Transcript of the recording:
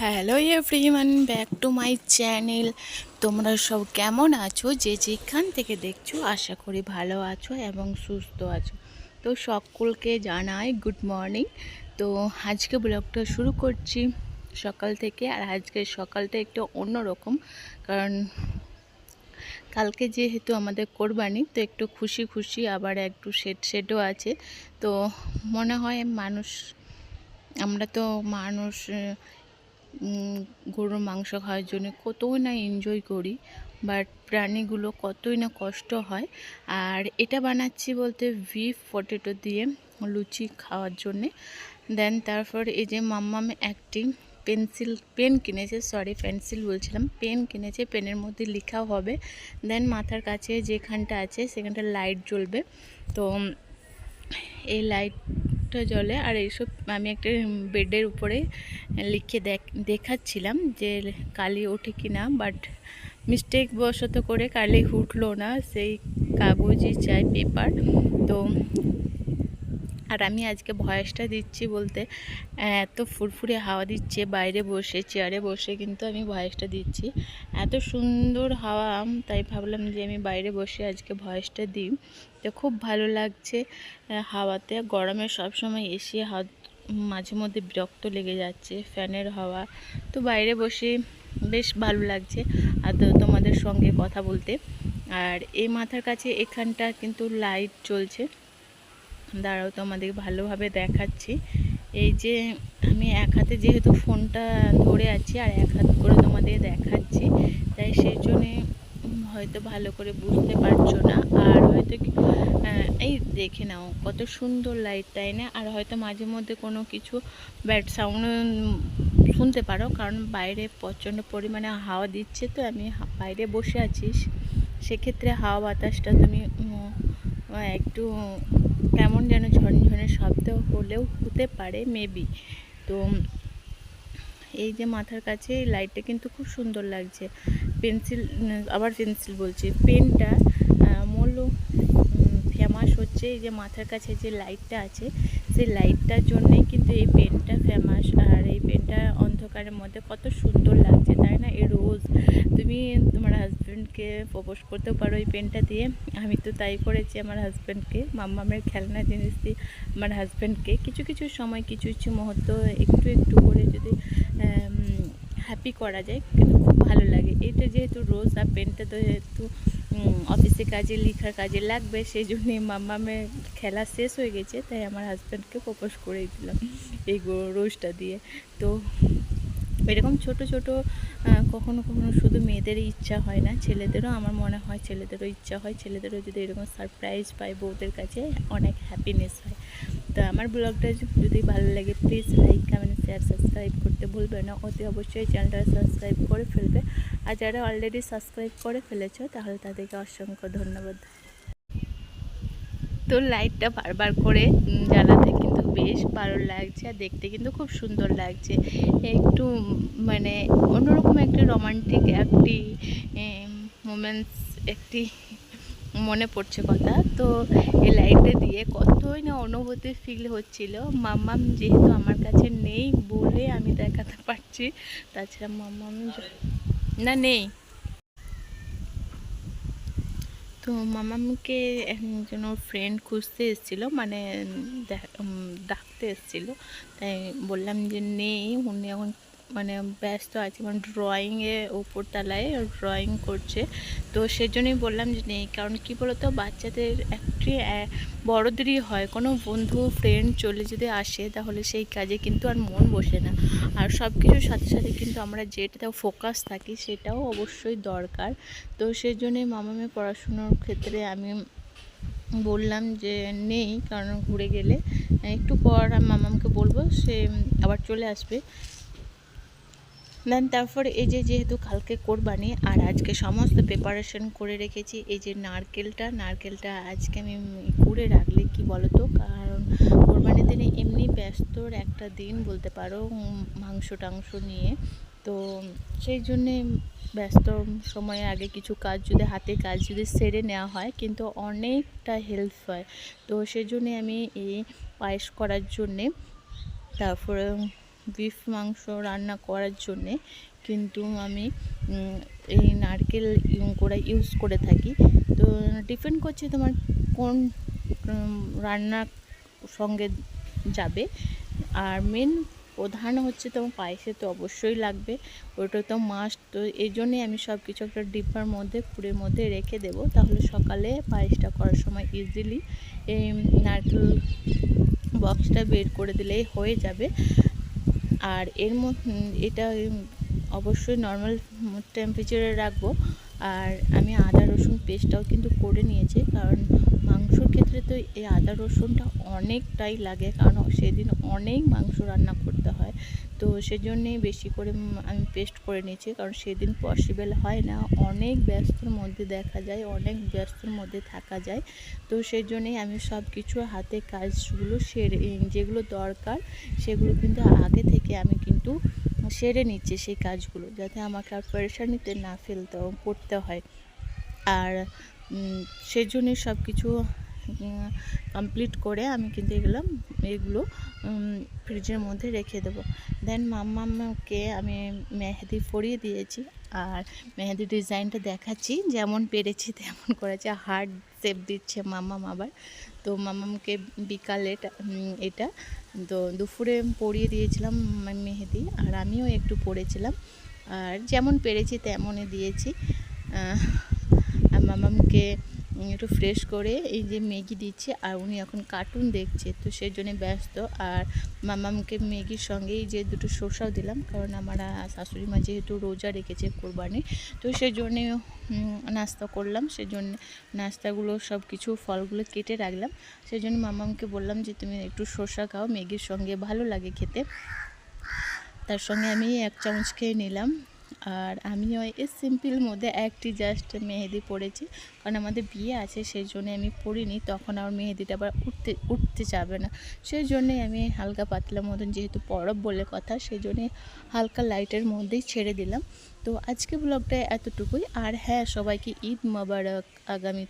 Hello everyone back to my channel তোমরা সব কেমন আছো? যে যেখান থেকে দেখছ, আশা করি ভালো আছো এবং সুস্থ আছো। তো সকলকে জানাই গুড মর্নিং তো আজকে ব্লগটা শুরু করছি সকাল থেকে, আর আজকে সকালটা একটু অন্যরকম, কারণ কালকে যেহেতু আমাদের কোরবানি, তো একটু খুশি খুশি আবার একটু শেড শেডও আছে। তো মনে হয় মানুষ, আমরা তো মানুষ গরুর মাংস খাওয়ার জন্য কতই না এনজয় করি বাট প্রাণীগুলো কতই না কষ্ট হয়। আর এটা বানাচ্ছি বলতে বিফ পটেটো দিয়ে লুচি খাওয়ার জন্যে। দেন তারপর এই যে মাম্মাম একটি পেন্সিল পেন কিনেছে সরি পেন্সিল বলছিলাম পেন কিনেছে পেনের মধ্যে লেখাও হবে। দেন মাথার কাছে যেখানটা আছে সেখানটা লাইট জ্বলবে। তো এই লাইটটা জলে আর এইসব আমি একটা বেডের উপরে লিখে দেখ, দেখাচ্ছিলাম যে কালি ওঠে কি না বাট মিস্টেক বশত করে কালি উঠল না, সেই কাগজই চাই পেপার তো আর আমি আজকে ভয়েসটা দিচ্ছি বলতে, এত ফুরফুরে হাওয়া দিচ্ছে, বাইরে বসে, চেয়ারে বসে কিন্তু আমি ভয়েসটা দিচ্ছি। এত সুন্দর হাওয়া, তাই ভাবলাম যে আমি বাইরে বসে আজকে ভয়েসটা দিই। তো খুব ভালো লাগছে হাওয়াতে। গরমে সবসময় এসে হাত, মাঝে মধ্যে বিরক্ত লেগে যাচ্ছে, ফ্যানের হাওয়া। তো বাইরে বসে বেশ ভালো লাগছে। আর তোমাদের সঙ্গে কথা বলতে। আর এই মাথার কাছে এখানটা কিন্তু লাইট চলছে দাঁড়াও তোমাদের ভালোভাবে দেখাচ্ছি। এই যে আমি এক হাতে যেহেতু ফোনটা ধরে আছি আর এক হাত করে তোমাদের দেখাচ্ছি, তাই সেই জন্যে হয়তো ভালো করে বুঝতে পারছ না। আর হয়তো এই দেখে নাও কত সুন্দর লাইট তাই না? আর হয়তো মাঝে মধ্যে কোনো কিছু ব্যাড সাউন্ড শুনতে পারো, কারণ বাইরে প্রচণ্ড পরিমাণে হাওয়া দিচ্ছে, তো আমি বাইরে বসে আছি। সেক্ষেত্রে হাওয়া বাতাসটা তুমি একটু কেমন যেন ঝনঝনে শব্দ হলেও হতে পারে মেবি তো এই যে মাথার কাছে এই লাইটটা কিন্তু খুব সুন্দর লাগছে। পেন্সিল আবার পেন্সিল বলছি। পেনটা মূল ফেমাস হচ্ছে এই যে মাথার কাছে যে লাইটটা আছে, সেই লাইটটার জন্যেই কিন্তু এই পেনটা ফেমাস। আর এই পেনটা অন্ধকারের মধ্যে কত সুন্দর লাগছে। রোজ। তুমি তোমার হাজব্যান্ডকে প্রপোজ করতেও পারো এই পেনটা দিয়ে। আমি তো তাই করেছি আমার হাজব্যান্ডকে মাম্মামের খেলনা জিনিস দিয়ে আমার হাজব্যান্ডকে কিছু কিছু সময়, কিছু কিছু মুহূর্ত একটু একটু করে যদি হ্যাপি করা যায়, কিন্তু খুব ভালো লাগে। এটা যেহেতু রোজ আর পেনটা তো যেহেতু অফিসে কাজে, লেখার কাজে লাগবে সেই জন্যে মাম্মামের খেলা শেষ হয়ে গেছে, তাই আমার হাজব্যান্ডকে প্রপোজ করেই দিলাম এই রোজটা দিয়ে। তো এরকম ছোট ছোট কখনো কখনো শুধু মেয়েদেরই ইচ্ছা হয় না, ছেলেদেরও আমার মনে হয় ছেলেদেরও ইচ্ছা হয়, ছেলেদেরও যদি এরকম সারপ্রাইজ পায় বউদের কাছে, অনেক হ্যাপিনেস হয়। তো আমার ব্লগটা যদি ভালো লাগে please like comment share subscribe করতে ভুলবে না, অতি অবশ্যই চ্যানেলটা সাবস্ক্রাইব করে ফেলবে। আর যারা অলরেডি সাবস্ক্রাইব করে ফেলেছ, তাহলে তাদেরকে অসংখ্য ধন্যবাদ। তো লাইটটা বারবার করে জ্বালাতে কিন্তু বেশ ভালো লাগছে আর দেখতে কিন্তু খুব সুন্দর লাগছে। একটু মানে অন্যরকম একটি রোমান্টিক একটি মোমেন্টস একটি মনে পড়ছে কথা। তো এই লাইটটা দিয়ে কতই না অনুভূতি ফিল হচ্ছিল। মাম্মাম যেহেতু আমার কাছে নেই বলে আমি দেখাতে পারছি, তাছাড়া মাম্মাম না, নেই। তো মামামকে একজন ওর ফ্রেন্ড খুঁজতে এসেছিল মানে ডাকতে এসেছিল। তাই বললাম যে নেই উনি এখন মানে ব্যস্ত আছে মানে ড্রয়িংয়ে উপর তালায় ড্রয়িং করছে। তো সেজন্যই বললাম যে নেই, কারণ কী বলতো, বাচ্চাদের একটি বড়দেরই হয়। কোনো বন্ধু ফ্রেন্ড চলে যদি আসে, তাহলে সেই কাজে কিন্তু আর মন বসে না। আর সব কিছুর সাথে সাথে কিন্তু আমরা যেটা ফোকাস থাকি, সেটাও অবশ্যই দরকার। তো সেই জন্যই মামামের পড়াশুনোর ক্ষেত্রে আমি বললাম যে নেই, কারণ ঘুরে গেলে, একটু পর মামামকে বলব, সে আবার চলে আসবে। দেন তারপর এই যে যেহেতু কালকে কোরবানি, আর আজকে সমস্ত প্রিপারেশন করে রেখেছি, এই যে নারকেলটা নারকেলটা আজকে আমি করে রাখলে কি বলো তো কারণ কোরবানির দিনে এমনি ব্যস্তর একটা দিন বলতে পারো মাংস টাংস নিয়ে। তো সেই জন্যে ব্যস্ত সময়ে আগে কিছু কাজ যদি, হাতে কাজ যদি সেরে নেওয়া হয়, কিন্তু অনেকটা হেল্প হয়। তো সেই জন্যে আমি এই পায়েস করার জন্যে তারপরে বিফ মাংস রান্না করার জন্যে কিন্তু আমি এই নারকেল গোড়া ইউজ করে থাকি। তো ডিপেন্ড করছে তোমার কোন উম, রান্নার সঙ্গে যাবে। আর মেন প্রধান হচ্ছে তোমার পায়েসে তো অবশ্যই লাগবে। ওটা তো মাস্ট তো এই জন্যই আমি সব কিছু একটা ডিব্বার মধ্যে পুরের মধ্যে রেখে দেব। তাহলে সকালে পায়েসটা করার সময় ইজিলি এই নারকেল বক্সটা বের করে দিলেই হয়ে যাবে। আর এর মধ্যে এটা অবশ্যই নর্মাল টেম্পারেচারে রাখব। আর আমি আদা রসুন পেস্টটাও কিন্তু করে নিয়েছি, কারণ মাংসর ক্ষেত্রে তো এই আদা রসুনটা অনেকটাই লাগে, কারণ সেদিন অনেক মাংস রান্না করতে হয়। তো সেজন্যেই বেশি করে আমি পেস্ট করে নিয়েছি, কারণ সেদিন পসিবল হয় না। অনেক ব্যস্তর মধ্যে দেখা যায়, অনেক ব্যস্তর মধ্যে থাকা যায়। তো সেই জন্যেই আমি সব কিছু হাতে কাজগুলো সেরে যেগুলো দরকার, সেগুলো কিন্তু আগে থেকে আমি কিন্তু সেরে নিচ্ছি সেই কাজগুলো, যাতে আমাকে আর পেরেশানিতে না ফেলতে পড়তে হয়। আর সেই সব কিছু কমপ্লিট করে আমি কিন্তু এগুলো এগুলো ফ্রিজের মধ্যে রেখে দেবো। দেন মাম্মাকে আমি মেহেদি পরিয়ে দিয়েছি আর মেহেদি ডিজাইনটা দেখাচ্ছি। যেমন পেরেছি তেমন করেছে। হার্ড সেপ দিচ্ছে মাম্মাম আবার। তো মাম্মামকে বিকালে এটা- তো দুপুরে পরিয়ে দিয়েছিলাম মেহেদি আর আমিও একটু পরেছিলাম। আর যেমন পেরেছি তেমনই দিয়েছি। মামামকে একটু ফ্রেশ করে এই যে ম্যাগি দিচ্ছে আর উনি এখন কার্টুন দেখছে, তো সেই জন্য ব্যস্ত। আর মামামকে ম্যাগির সঙ্গে এই যে দুটো শসাও দিলাম, কারণ আমার শাশুড়ি মা যেহেতু রোজা রেখেছে কোরবানি, তো সেই জন্যে নাস্তা করলাম। সেই জন্য নাস্তাগুলো সব কিছু ফলগুলো কেটে রাখলাম। সেই জন্য মামামকে বললাম যে, তুমি একটু শসা খাও, ম্যাগির সঙ্গে ভালো লাগে খেতে। তার সঙ্গে আমি এক চামচ খেয়ে নিলাম। আর আমিও এই সিম্পল মধ্যে একটি জাস্ট মেহেদি পরেছি। কারণ আমাদের বিয়ে আছে সেই জন্য আমি পরিনি। তখন আমার মেহেদিটা আবার উঠতে উঠতে যাবে না। সেই জন্যই আমি হালকা পাতলা মতন যেহেতু পরব বলে কথা সেই জন্যে হালকা লাইটের মধ্যেই ছেড়ে দিলাম। তো আজকে ব্লগটা এতটুকুই। আর হ্যাঁ সবাইকে ঈদ মোবারক আগামী